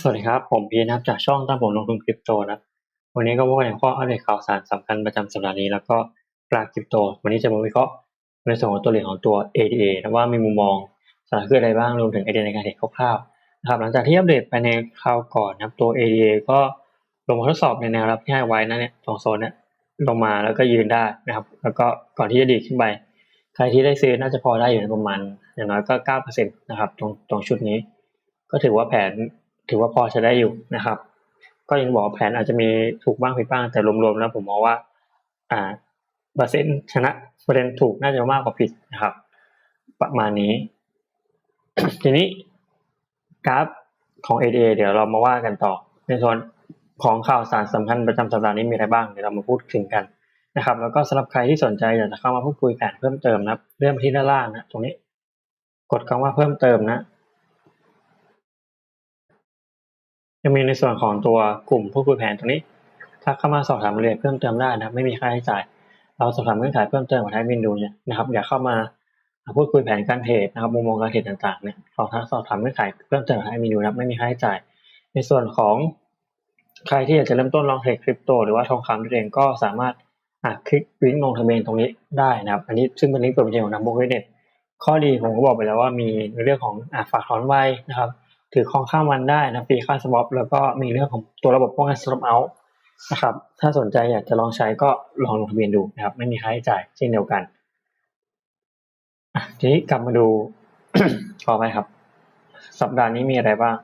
สวัสดีครับ ผมพีนะครับจากช่องตั้งผมลงทุนคริปโตนะครับวันนี้ก็พบกันในข้ออัปเดตข่าวสารสำคัญประจำสัปดาห์นี้แล้วก็ปลาคริปโต วันนี้จะมาวิเคราะห์ในส่วนของตัวเหรียญของตัว ADA นะว่ามีมุมมองสาระคืออะไรบ้างรวมถึงไอเดียในการเทรดคร่าวๆนะครับหลังจากที่อัปเดตไปในคราวก่อนนะครับตัว ADA ก็ลงมาทดสอบในแนวรับที่ให้ไว้นะเนี่ยสองโซนเนี่ยลงมาแล้วก็ยืนได้นะครับ แล้วก็ก่อนที่จะดีขึ้นไปใครที่ได้ซื้อน่าจะพอได้อยู่ในประมาณอย่างน้อยก็เก้าเปอร์เซ็นต์นะครับตรงตรงชุดนี้ ก็ถือว่าแผน ถือว่าพอจะได้อยู่นะครับ ก็ยังบอกแผนอาจจะมีถูกบ้างผิดบ้างแต่รวมๆแล้วผมมองว่า อ่าเปอร์เซ็นต์ชนะเปอร์เซ็นต์ถูกน่าจะมากกว่าผิดนะครับ ประมาณนี้ ทีนี้กราฟของ ADA เดี๋ยวเรามาว่ากันต่อ ในส่วนของข่าวสารสำคัญประจำสัปดาห์นี้มีอะไรบ้างเดี๋ยวเรามาพูดถึงกันนะครับ แล้วก็สำหรับใครที่สนใจอยากจะเข้ามาพูดคุยแผนเพิ่มเติมนะครับเลื่อนไปที่ด้านล่างนะตรงนี้ กดคำว่าเพิ่มเติมนะ ยังมีในส่วนของตัวกลุ่มผู้คุยแผนตรงนี้ถ้าเข้ามาสอบถามรายละเอียดเพิ่มเติมได้นะไม่มีค่าใช้จ่าย เราสอบถามเงื่อนไขเพิ่มเติมกับทางวินดูเนี่ยนะครับอยากเข้ามาพูดคุยแผนการเทรดนะครับมุมมองการเทรดต่างๆเนี่ยสอบถามสอบถามเงื่อนไขเพิ่มเติมกับทางวินดูนะครับไม่มีค่าใช้จ่าย ในส่วนของใครที่อยากจะเริ่มต้นลองเทรดคริปโตหรือว่าทองคำนั่นเองก็สามารถอะคลิกลิงก์ลงทะเบียนตรงนี้ได้นะครับ อันนี้ซึ่งเป็นลิงก์เปิดบัญชีของนักบุกเน็ตข้อดีผมก็บอกไปแล้วว่ามีในเรื่องของอฝากถอนไวนะครับ ถือครองข้ามวันได้นะฟรีค่าสวอปแล้วก็มีเรื่องของตัวระบบป้องกันสต็อปเอาท์นะครับ ถ้าสนใจอยากจะลองใช้ก็ลองลงทะเบียนดูนะครับ ไม่มีค่าใช้จ่ายเช่นเดียวกันทีนี้กลับมาดูขอไปครับ สัปดาห์นี้มีอะไรบ้าง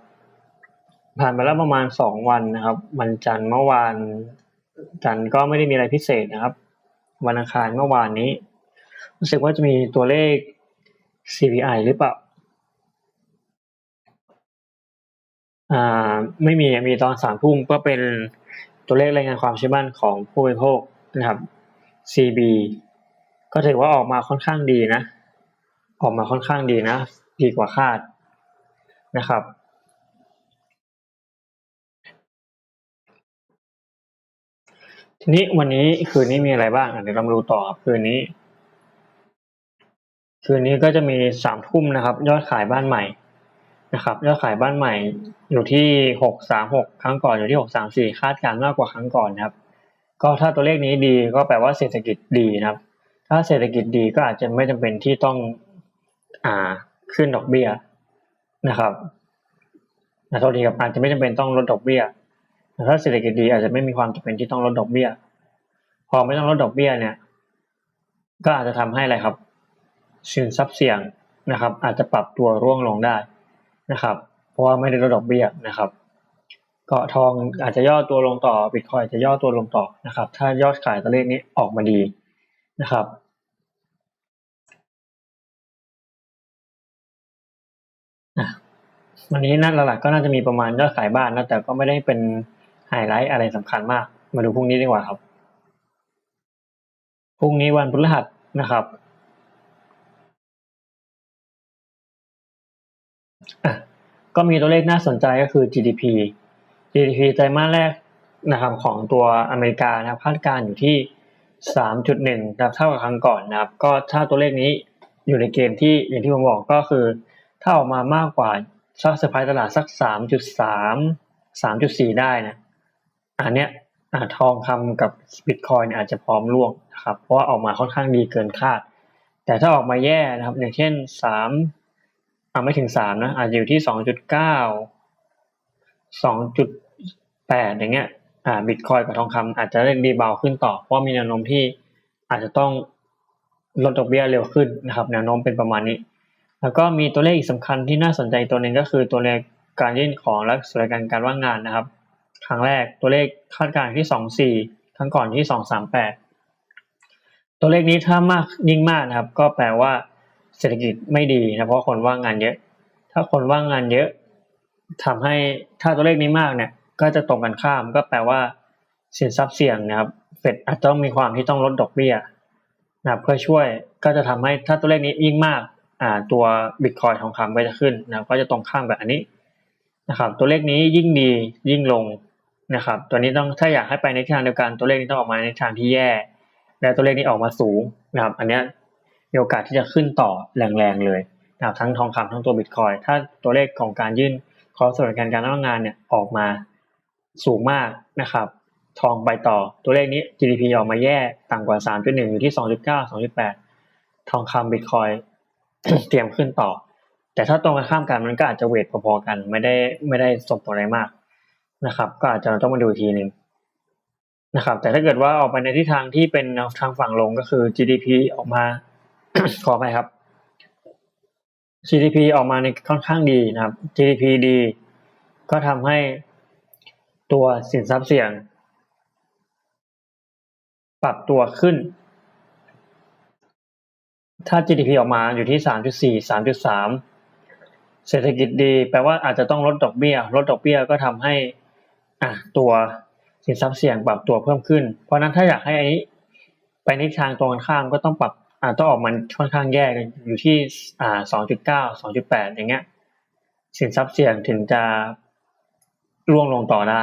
ผ่านไปแล้วประมาณสองวันนะครับวันจันทร์เมื่อวานจันทร์ก็ไม่ได้มีอะไรพิเศษนะครับ วันอังคารเมื่อวานนี้ รู้สึกว่าจะมีตัวเลข CPI หรือเปล่า อ่าไม่มีมีตอนสามทุ่มก็เป็นตัวเลขรายงานความเชื่อมั่นของผู้บริโภคนะครับ CB ก็ถือว่าออกมาค่อนข้างดีนะ ออกมาค่อนข้างดีนะ ดีกว่าคาดนะครับ ทีนี้วันนี้คืนนี้มีอะไรบ้างเดี๋ยวเรามาดูต่อครับคืนนี้ คืนนี้ก็จะมีสามทุ่มนะครับ ยอดขายบ้านใหม่ นะครับยอดขายบ้านใหม่อยู่ที่หกสามหกครั้งก่อนอยู่ที่หกสามสี่คาดการณ์มากกว่าครั้งก่อนนะครับ ก็ถ้าตัวเลขนี้ดีก็แปลว่าเศรษฐกิจดีนะครับ ถ้าเศรษฐกิจดีก็อาจจะไม่จำเป็นที่ต้องอ่าขึ้นดอกเบี้ยนะครับนะโทษทีครับอาจจะไม่จำเป็นต้องลดดอกเบี้ยแต่ถ้าเศรษฐกิจดีอาจจะไม่มีความจำเป็นที่ต้องลดดอกเบี้ย พอไม่ต้องลดดอกเบี้ยเนี่ย ก็อาจจะทำให้อะไรครับ สินทรัพย์เสี่ยงนะครับ อาจจะปรับตัวร่วงลงได้ นะครับ เพราะว่าไม่ได้ลดดอกเบี้ยนะครับ ก็ทองอาจจะย่อตัวลงต่อบิตคอยจะย่อตัวลงต่อนะครับ ถ้ายอดขายตัวเลขนี้ออกมาดีนะครับวันนี้นัดหลักๆก็น่าจะมีประมาณยอดขายบ้านนะแต่ก็ไม่ได้เป็นไฮไลท์อะไรสำคัญมาก มาดูพรุ่งนี้ดีกว่าครับ พรุ่งนี้วันพฤหัสนะครับ อะก็มีตัวเลขน่าสนใจก็คือ GDP GDP ไตรมาสแรกนะครับของตัวอเมริกานะครับคาดการณ์อยู่ที่ 3.1นะครับเท่ากับครั้งก่อนนะครับ ก็ถ้าตัวเลขนี้อยู่ในเกณฑ์ที่อย่างที่ผมบอกก็คือ ถ้าออกมามากกว่าสักเซอร์ไพรส์ตลาดสัก 3.3 3.4 ได้นะอันเนี้ยอ่าทองคำกับบิตคอยน์อาจจะพร้อมร่วงนะครับ เพราะว่าออกมาค่อนข้างดีเกินคาด แต่ถ้าออกมาแย่นะครับ อย่างเช่น 3 อ่าไม่ถึงสามนะอาจจะอยู่ที่สองจุดเก้าสองจุดแปดอย่างเงี้ยอ่าบิตคอยกับทองคำอาจจะเล่นดีบาวขึ้นต่อ เพราะมีแนวโน้มที่อาจจะต้องลดดอกเบี้ยเร็วขึ้นนะครับ แนวโน้มเป็นประมาณนี้ แล้วก็มีตัวเลขอีกสำคัญที่น่าสนใจตัวหนึ่งก็คือตัวเลขการยื่นของและสุรการการว่างงานนะครับ ครั้งแรกตัวเลขคาดการณ์ที่สองสี่ครั้งก่อนที่สองสามแปดตัวเลขนี้ถ้ามากยิ่งมากนะครับ ก็แปลว่า เศรษฐกิจไม่ดีนะเพราะคนว่างงานเยอะ ถ้าคนว่างงานเยอะทำให้ถ้าตัวเลขนี้มากเนี่ย ก็จะตรงกันข้ามก็แปลว่าสินทรัพย์เสี่ยงนะครับเฟดอาจจะต้องมีความที่ต้องลดดอกเบี้ยนะเพื่อช่วยก็จะทำให้ถ้าตัวเลขนี้ยิ่งมากอ่าตัวบิตคอยทองคำก็จะขึ้นนะก็จะตรงข้ามกับอันนี้นะครับ ตัวเลขนี้ยิ่งดียิ่งลงนะครับ ตัวนี้ต้องถ้าอยากให้ไปในทางเดียวกันตัวเลขนี้ต้องออกมาในทางที่แย่ และตัวเลขนี้ออกมาสูงนะครับ อันนี้ มีโอกาสที่จะขึ้นต่อแรงๆเลยนะครับทั้งทองคำทั้งตัวบิตคอยถ้าตัวเลขของการยื่นคอสวัสดิการการจ้างงานเนี่ยออกมาสูงมากนะครับ ทองไปต่อตัวเลขนี้ GDP ออกมาแย่ต่ำกว่า 3.1 อยู่ที่ 2.9 2.8 ทองคำบิตคอยเตรียมขึ้นต่อ แต่ถ้าตรงกันข้ามกันมันก็อาจจะเวทพอๆกัน ไม่ได้ไม่ได้สมผลอะไรมากนะครับ ก็อาจจะต้องมาดูทีหนึ่งนะครับ แต่ถ้าเกิดว่าออกไปในทิศทางที่เป็นทางฝั่งลงก็คือ GDP ออกมา ขอไปครับ GDP ออกมาในค่อนข้างดีนะครับ GDP ดี ก็ทำให้ตัวสินทรัพย์เสี่ยง ปรับตัวขึ้น ถ้า GDP ออกมาอยู่ที่ 3.4 3.3 เศรษฐกิจดี แปลว่าอาจจะต้องลดดอกเบี้ย ลดดอกเบี้ยก็ทำให้อะตัวสินทรัพย์เสี่ยงปรับตัวเพิ่มขึ้น เพราะนั้นถ้าอยากให้อันนี้ไปในทางตรงกันข้ามก็ต้องปรับ อ่าต้องออกมันค่อนข้างแย่กันอยู่ที่อ่าสองจุดเก้าสองจุดแปดอย่างเงี้ย สินทรัพย์เสี่ยงถึงจะร่วงลงต่อได้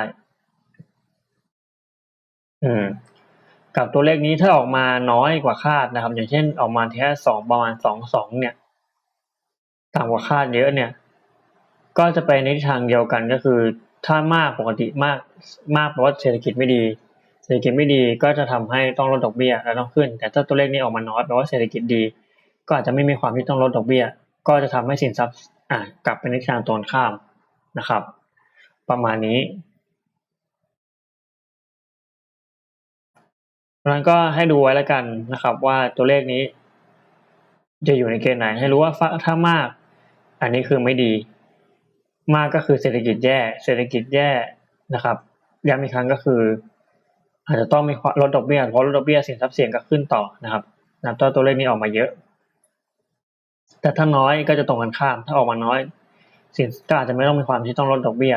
อืม กับตัวเลขนี้ถ้าออกมาน้อยกว่าคาดนะครับ อย่างเช่นออกมาแค่สองประมาณสองสองเนี่ยต่ำกว่าคาดเยอะเนี่ย ก็จะไปในทิศทางเดียวกันก็คือ ถ้ามากปกติมากมากเพราะว่าเศรษฐกิจไม่ดี ศรษฐกิจไม่ดีก็จะทำให้ต้องลดดอกเบี้ยแล้วต้องขึ้น แต่ถ้าตัวเลขนี้ออกมาน้อยแปลว่าเศรษฐกิจดี ก็อาจจะไม่มีความที่ต้องลดดอกเบี้ย ก็จะทำให้สินทรัพย์อ่ากลับไปในทิศทางตรงข้ามนะครับ ประมาณนี้นั้นก็ให้ดูไว้แล้วกันนะครับ ว่าตัวเลขนี้ จะอยู่ในเกณฑ์ไหน ให้รู้ว่าถ้ามาก อันนี้คือไม่ดี มากก็คือเศรษฐกิจแย่ เศรษฐกิจแย่นะครับย้ำอีกครั้งก็คือ อาจจะต้องมีลดดอกเบี้ยเพราะลดดอกเบี้ยสินทรัพย์เสี่ยงก็ขึ้นต่อนะครับนับตัวตัวเลขนี้ออกมาเยอะ แต่ถ้าน้อยก็จะตรงกันข้าม ถ้าออกมาน้อยสินก็อาจจะไม่ต้องมีความที่ต้องลดดอกเบี้ย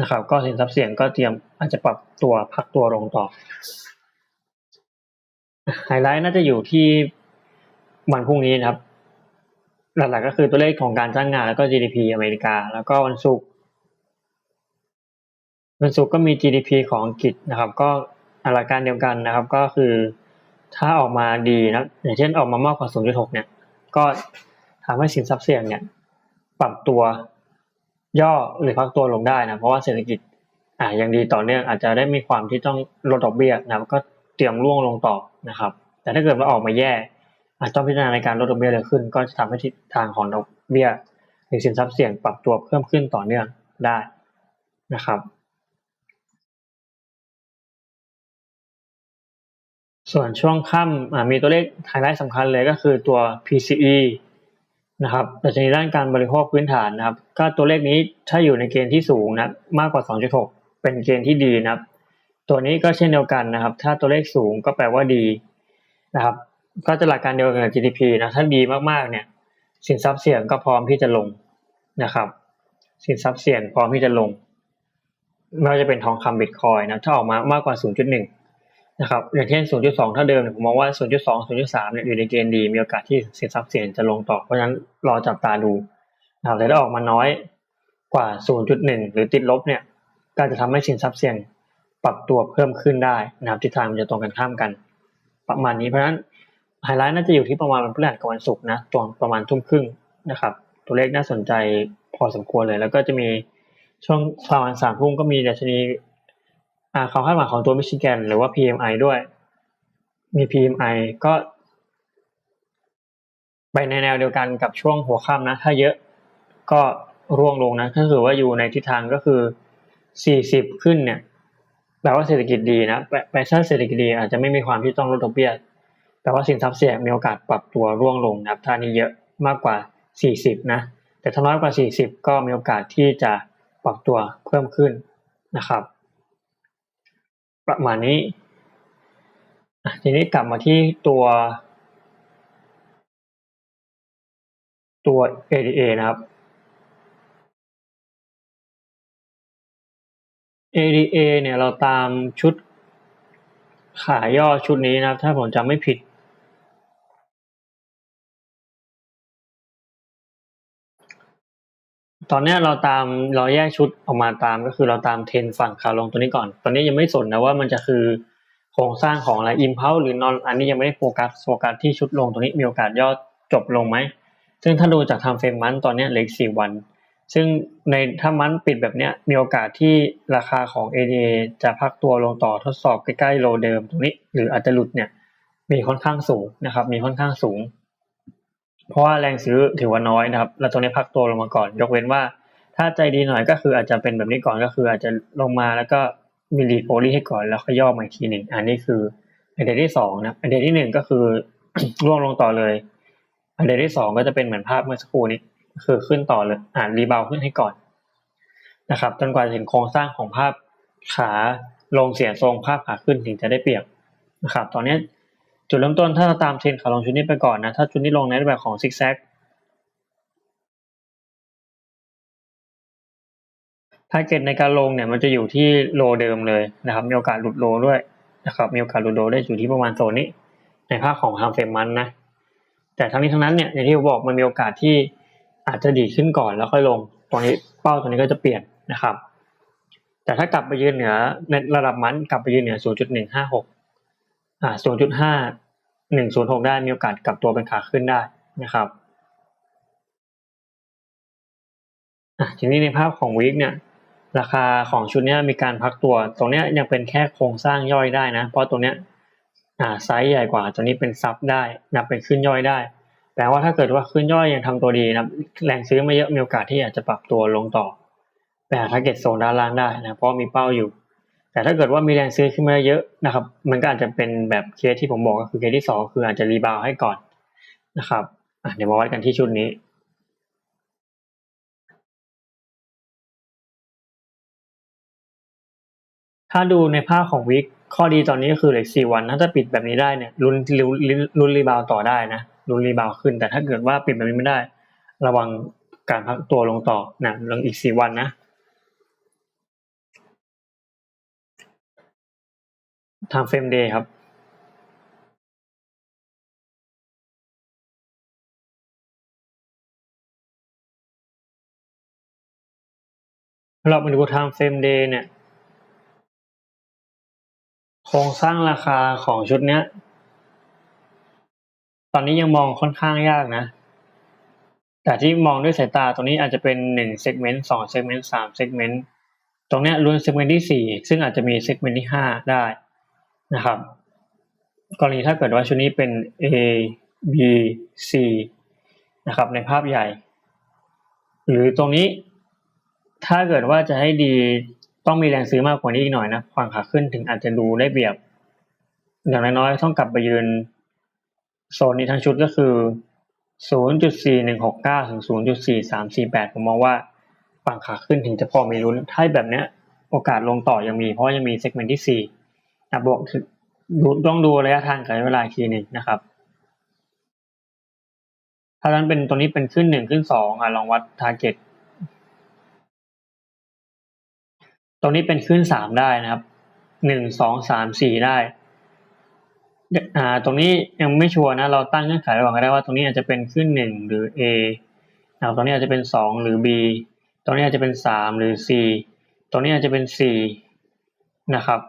นะครับ ก็สินทรัพย์เสี่ยงก็เตรียมอาจจะปรับตัวพักตัวลงต่อไฮไลท์น่าจะอยู่ที่วันพรุ่งนี้นะครับ หลักๆก็คือตัวเลขของการจ้างงานแล้วก็ GDP อเมริกา แล้วก็วันศุกร์วันศุกร์ก็มี GDP ของอังกฤษนะครับ ก็ หลักการเดียวกันนะครับ ก็คือ ถ้าออกมาดีนะอย่างเช่นออกมามากกว่า 0.6 เนี่ย ก็ทำให้สินทรัพย์เสี่ยงเนี่ย ปรับตัวย่อหรือพักตัวลงได้นะเพราะว่าเศรษฐกิจอ่ายังดีต่อเนื่องอาจจะได้มีความที่ต้องลดดอกเบี้ยนะครับก็เตรียมร่วงลงต่อนะครับ แต่ถ้าเกิดว่าออกมาแย่ อาจต้องพิจารณาในการลดดอกเบี้ยเร็วขึ้น ก็จะทำให้ทิศทางของดอกเบี้ยหรือสินทรัพย์เสี่ยงปรับตัวเพิ่มขึ้นต่อเนื่องได้นะครับ ส่วนช่วงค่ำมีตัวเลขไฮไลท์สำคัญเลยก็คือตัว PCE นะครับแต่ในด้านการบริโภคพื้นฐานนะครับ ก็ตัวเลขนี้ถ้าอยู่ในเกณฑ์ที่สูงนะมากกว่า 2.6 เป็นเกณฑ์ที่ดีนะครับ ตัวนี้ก็เช่นเดียวกันนะครับ ถ้าตัวเลขสูงก็แปลว่าดีนะครับ ก็จะหลักการเดียวกันกับ GDP นะถ้าดีมากๆเนี่ยสินทรัพย์เสี่ยงก็พร้อมที่จะลงนะครับ สินทรัพย์เสี่ยงพร้อมที่จะลงไม่ว่าจะเป็นทองคำบิตคอยนะถ้าออกมามากกว่า 0.1 นะครับอย่างเช่น 0.2 ถ้าเดิมผมมองว่า 0.2 0.3 เนี่ยอยู่ในเกณฑ์ดีมีโอกาสที่สินทรัพย์เสี่ยงจะลงต่อเพราะฉะนั้นรอจับตาดูนะครับแต่ถ้าออกมาน้อยกว่า 0.1 หรือติดลบเนี่ยก็จะทำให้สินทรัพย์เสี่ยงปรับตัวเพิ่มขึ้นได้นะครับทิศทางมันจะตรงกันข้ามกัน ประมาณนี้เพราะฉะนั้นไฮไลท์น่าจะอยู่ที่ประมาณวันพฤหัสกับวันศุกร์นะตรงประมาณทุ่มครึ่งนะครับตัวเลขน่าสนใจพอสมควรเลย แล้วก็จะมีช่วงประมาณสามทุ่มก็มีดัชนี ความคาดหวังของตัวมิชิแกนหรือว่า PMI ด้วย มี PMI ก็ไปในแนวเดียวกันกับช่วงหัวค่ำนะ ถ้าเยอะก็ร่วงลงนะถ้าถือว่าอยู่ในทิศทางก็คือสี่สิบขึ้นเนี่ยแปลว่าเศรษฐกิจดีนะแปลว่าเศรษฐกิจดีอาจจะไม่มีความที่ต้องลดดอกเบี้ยแปลว่าสินทรัพย์เสี่ยงมีโอกาสปรับตัวร่วงลงนะครับถ้านี้เยอะมากกว่า 40 นะ แต่ถ้าน้อยกว่า 40 ก็มีโอกาสที่จะปรับตัวเพิ่มขึ้นนะครับ ประมาณนี้ ทีนี้กลับมาที่ตัวตัว ADA นะครับ ADA เนี่ยเราตามชุดขายย่อชุดนี้นะครับ ถ้าผมจำไม่ผิด ตอนนี้เราตามเราแยกชุดออกมาตามก็คือเราตามเทรนฝั่งขาลงตัวนี้ก่อน ตอนนี้ยังไม่สนนะว่ามันจะคือโครงสร้างของอะไรอิมเพลหรือนอนอันนี้ยังไม่ได้โฟกัสโฟกัสที่ชุดลงตัวนี้มีโอกาสย่อจบลงไหมซึ่งถ้าดูจากทำเฟรมมันตอนนี้เหลือสี่วัน ซึ่งในถ้ามันปิดแบบนี้มีโอกาสที่ราคาของ ADA จะพักตัวลงต่อทดสอบใกล้ๆโลเดิมตรงนี้ หรืออาจจะหลุดเนี่ยมีค่อนข้างสูงนะครับมีค่อนข้างสูง เพราะว่าแรงซื้อถือว่าน้อยนะครับ แล้วตรงนี้พักตัวลงมาก่อน ยกเว้นว่า ถ้าใจดีหน่อยก็คืออาจจะเป็นแบบนี้ก่อนก็คือ อาจจะลงมาแล้วก็มีรีโพลีให้ก่อนแล้วก็ย่อมาอีกทีหนึ่งอันนี้คือไอเดียที่สองนะไอเดียที่หนึ่งก็คือร่วงลงต่อเลยไอเดียที่สองก็จะเป็นเหมือนภาพเมื่อสักครู่นี้คือขึ้นต่อเลยอ่านรีบาวขึ้นให้ก่อนนะครับจนกว่าจะเห็นโครงสร้างของภาพขาลงเสียทรงภาพขาขึ้นถึงจะได้เปรียบนะครับ ตอนนี้ จุดเริ่มต้นถ้าเราตามเทรนขาลงชุดนี้ไปก่อนนะ ถ้าชุดนี้ลงในรูปแบบของซิกแซกทาร์เก็ตในการลงเนี่ยมันจะอยู่ที่โลเดิมเลยนะครับมีโอกาสหลุดโลด้วยนะครับมีโอกาสหลุดโลได้อยู่ที่ประมาณโซนนี้ ในภาคของทางเฟรมมันนะแต่ทั้งนี้ทั้งนั้นเนี่ยอย่างที่ผมบอกมันมีโอกาสที่อาจจะดีขึ้นก่อนแล้วค่อยลงตรงนี้เป้าตรงนี้ก็จะเปลี่ยนนะครับ แต่ถ้ากลับไปยืนเหนือในระดับมันกลับไปยืนเหนือ 0.156 อ่า0.5 106 ได้มีโอกาสกลับตัวเป็นขาขึ้นได้นะครับอะทีนี้ในภาพของวิกเนี่ยราคาของชุดนี้มีการพักตัว ตรงนี้ยังเป็นแค่โครงสร้างย่อยได้นะ เพราะตรงนี้อ่าไซส์ใหญ่กว่า ตัวนี้เป็นซับได้นับเป็นขึ้นย่อยได้แปลว่าถ้าเกิดว่าขึ้นย่อยยังทำตัวดีนะแรงซื้อไม่เยอะมีโอกาสที่อาจจะปรับตัวลงต่อ แต่ถ้าเก็ตโซนด้านล่างได้นะ เพราะมีเป้าอยู่ แต่ถ้าเกิดว่ามีแรงซื้อขึ้นมาเยอะนะครับ มันก็อาจจะเป็นแบบเคสที่ผมบอกก็คือเคสที่สองคืออาจจะรีบาวให้ก่อนนะครับเดี๋ยวมาวัดกันที่ชุดนี้ถ้าดูในภาพของวิกข้อดีตอนนี้ก็คือเหลือสี่วัน ถ้าจะปิดแบบนี้ได้เนี่ยลุ้นลุ้นรีบาวต่อได้นะลุ้นรีบาวขึ้น แต่ถ้าเกิดว่าปิดแบบนี้ไม่ได้ ระวังการพักตัวลงต่อนะลงอีกสี่วันนะ ทางเฟรมเดย์ครับเรามาดูทางเฟรมเดย์เนี่ย โครงสร้างราคาของชุดเนี้ย ตอนนี้ยังมองค่อนข้างยากนะ แต่ที่มองด้วยสายตาตรงนี้อาจจะเป็นหนึ่งเซกเมนต์สองเซกเมนต์สามเซกเมนต์ตรงนี้รวมเซกเมนต์ที่สี่ซึ่งอาจจะมีเซกเมนต์ที่ห้าได้ นะครับ กรณีถ้าเกิดว่าชุดนี้เป็น A B C นะครับ ในภาพใหญ่ หรือตรงนี้ ถ้าเกิดว่าจะให้ดีต้องมีแรงซื้อมากกว่านี้อีกหน่อยนะฝั่งขาขึ้นถึงอาจจะดูได้เปรียบ อย่างน้อยๆต้องกลับไปยืนโซนนี้ทั้งชุดก็คือ 0.4169 ถึง 0.4348 ผมมองว่าฝั่งขาขึ้นถึงจะพอมีลุ้นถ้าแบบเนี้ยโอกาสลงต่อยังมีเพราะยังมีเซกเมนต์ที่ 4 นะบวกดูต้องดูระยะทางกับเวลาทีหนึ่นะครับ ถ้านั้นเป็นตัวนี้เป็นขึ้นหนึ่งขึ้นสองอะลองวัดทาร์เก็ตตรงนี้เป็นขึ้นสามได้นะครับหนึ่งสองสามสี่ได้อ่าตรงนี้ยังไม่ชัวร์นะ เราตั้งเงื่อนไขไว้ก่อนก็ได้ว่าตรงนี้อาจจะเป็นขึ้นหนึ่งหรือ A นะครับตรงนี้อาจจะเป็นสองหรือ B ตรงนี้อาจจะเป็นสามหรือ C ตรงนี้อาจจะเป็นสี่นะครับ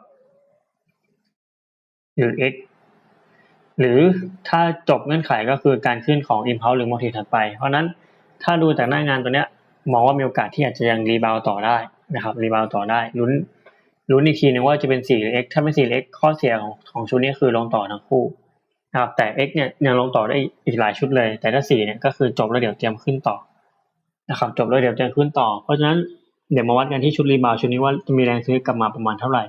หรือ x หรือถ้าจบเงื่อนไขก็คือการขึ้นของ impulse หรือ motive ถัดไป เพราะนั้นถ้าดูจากหน้างานตัวเนี้ยมองว่ามีโอกาสที่อาจจะยังรีบาวต่อได้นะครับรีบาวต่อได้ลุ้นลุ้นอีกทีนึงว่าจะเป็น4หรือ x ถ้าเป็น4หรือ x ข้อเสียของของชุดนี้คือลงต่อทั้งคู่นะครับแต่ x เนี่ยยังลงต่อได้อีกหลายชุดเลย แต่ถ้า4เนี่ยก็คือจบแล้วเดี๋ยวเตรียมขึ้นต่อนะครับจบแล้วเดี๋ยวเตรียมขึ้นต่อ เพราะฉะนั้นเดี๋ยวมาวัดกันที่ชุดรีบาวชุดนี้ว่าจะมีแรงซื้อกลับมาประมาณเท่าไหร่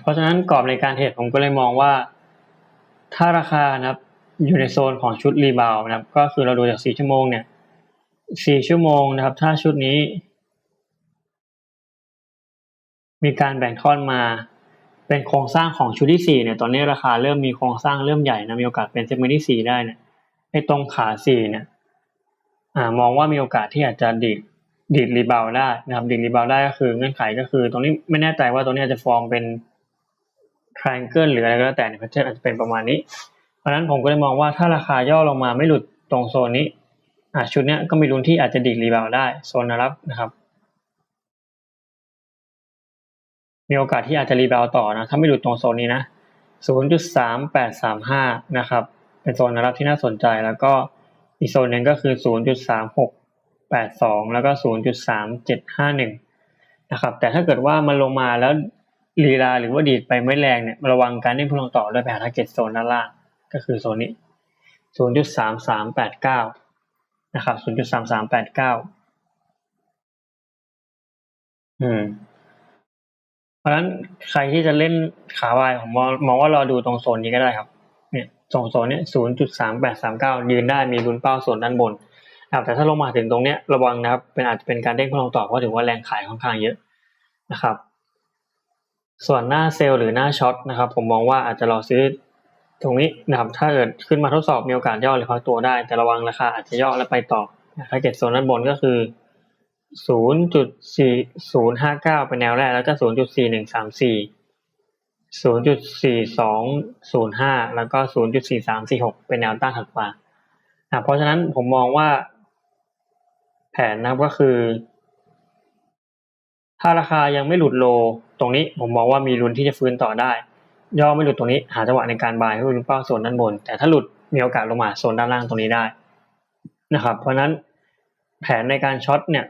เพราะฉะนั้นกรอบในการเทรดผมก็เลยมองว่า ถ้าราคานะครับอยู่ในโซนของชุดรีบาวนะครับ ก็คือเราดูจากสี่ชั่วโมงเนี่ยสี่ชั่วโมงนะครับ ถ้าชุดนี้ มีการแบ่งทอดมาเป็นโครงสร้างของชุดที่สี่เนี่ย ตอนนี้ราคาเริ่มมีโครงสร้างเริ่มใหญ่นะมีโอกาสเป็นเซกเมนต์ที่สี่ได้เนี่ยไอ้ตรงขาสี่เนี่ยอ่ามองว่ามีโอกาสที่อาจจะดีดดีดรีบาวได้นะครับดีดรีบาวได้ก็คือเงื่อนไขก็คือ ตรงนี้ไม่แน่ใจว่าตรงนี้จะฟอร์มเป็น triangle หรืออะไรก็แล้วแต่ในแพทเทิร์นอาจจะเป็นประมาณนี้ เพราะนั้นผมก็เลยมองว่าถ้าราคาย่อลงมาไม่หลุดตรงโซนนี้อชุดเนี้ยก็มีลุ้นที่อาจจะดีดรีบาวได้โซนรับนะครับมีโอกาสที่อาจจะรีบาวต่อนะถ้าไม่หลุดตรงโซนนี้นะ 0.3835 นะครับ เป็นโซนรับที่น่าสนใจแล้วก็อีกโซนหนึ่งก็คือ 0.3682 แล้วก็ 0.3751 นะครับ แต่ถ้าเกิดว่ามันลงมาแล้ว ลีลาหรือว่าดีดไปไม่แรงเนี่ยระวังการเด้งพุ่งลงต่อด้วยไปหาทาร์เก็ตโซนด้านล่างก็คือโซนนี้ 0.3389 นะครับ 0.3389 อืม เพราะฉะนั้นใครที่จะเล่นขาวายผมมองมองว่ารอดูตรงโซนนี้ก็ได้ครับ เนี่ยตรงโซนเนี้ย0.3839 ยืนได้มีลุ้นเป้าส่วนด้านบนนะครับแต่ถ้าลงมาถึงตรงเนี้ยระวังนะครับ เป็นอาจจะเป็นการเด้งพุ่งลงต่อเพราะถือว่าแรงขายค่อนข้างเยอะนะครับ ส่วนหน้าเซลล์หรือหน้าช็อตนะครับผมมองว่าอาจจะรอซื้อตรงนี้นะครับถ้าเกิดขึ้นมาทดสอบมีโอกาสย่อหรือพักตัวได้ แต่ระวังราคาอาจจะย่อแล้วไปต่อถ้าเก็ตโซนด้านบนก็คือ 0.4059 เป็นแนวแรกแล้วก็ 0.4134 0.4205 แล้วก็ 0.4346 เป็นแนวต้านถัดมานะเพราะฉะนั้นผมมองว่า แผนนะครับก็คือ ถ้าราคายังไม่หลุดโล ตรงนี้ผมมองว่ามีลุ้นที่จะฟื้นต่อได้ ย่อไม่หลุดตรงนี้หาจังหวะในการบายให้ลุ้นเป้าโซนด้านบน แต่ถ้าหลุดมีโอกาสลงมาโซนด้านล่างตรงนี้ได้นะครับ เพราะนั้นแผนในการช็อตเนี่ย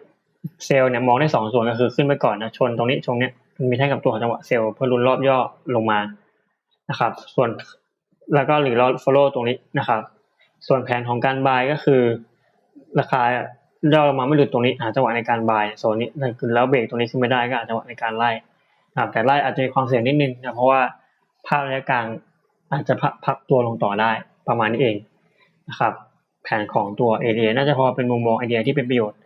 เซลล์เนี่ยมองได้สองส่วนก็คือขึ้นไปก่อนนะชนตรงนี้ตรงเนี้ยมีแท่งกับตัวของจังหวะเซลล์เพื่อลุ้นรอบย่อลงมานะครับ ส่วนแล้วก็หรือรอบ follow ตรงนี้นะครับ ส่วนแผนของการบายก็คือ ราคาย่อลงมาไม่หลุดตรงนี้หาจังหวะในการบายโซนนี้แล้วเบรกตรงนี้ขึ้นไม่ได้ก็อาจจังหวะในการไล่ แต่ไล่อาจจะมีความเสี่ยงนิดนึงนะเพราะว่าภาพระยะกลางอาจจะพักตัวลงต่อได้ประมาณนี้เองนะครับ แผนของตัว ADA น่าจะพอเป็นมุมมองไอเดียที่เป็นประโยชน์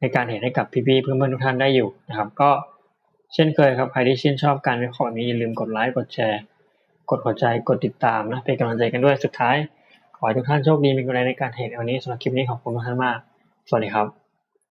ในการเห็นให้กับพี่ๆเพื่อนๆทุกท่านได้อยู่นะครับ ก็เช่นเคยครับใครที่ชื่นชอบการวิเคราะห์นี้อย่าลืมกดไลค์กดแชร์ กดหัวใจกดติดตามนะเป็นกำลังใจกันด้วยสุดท้าย ขอให้ทุกท่านโชคดีมีกำลังในการเห็นวันนี้สำหรับคลิปนี้ขอบคุณทุกท่านมาก สวัสดีครับ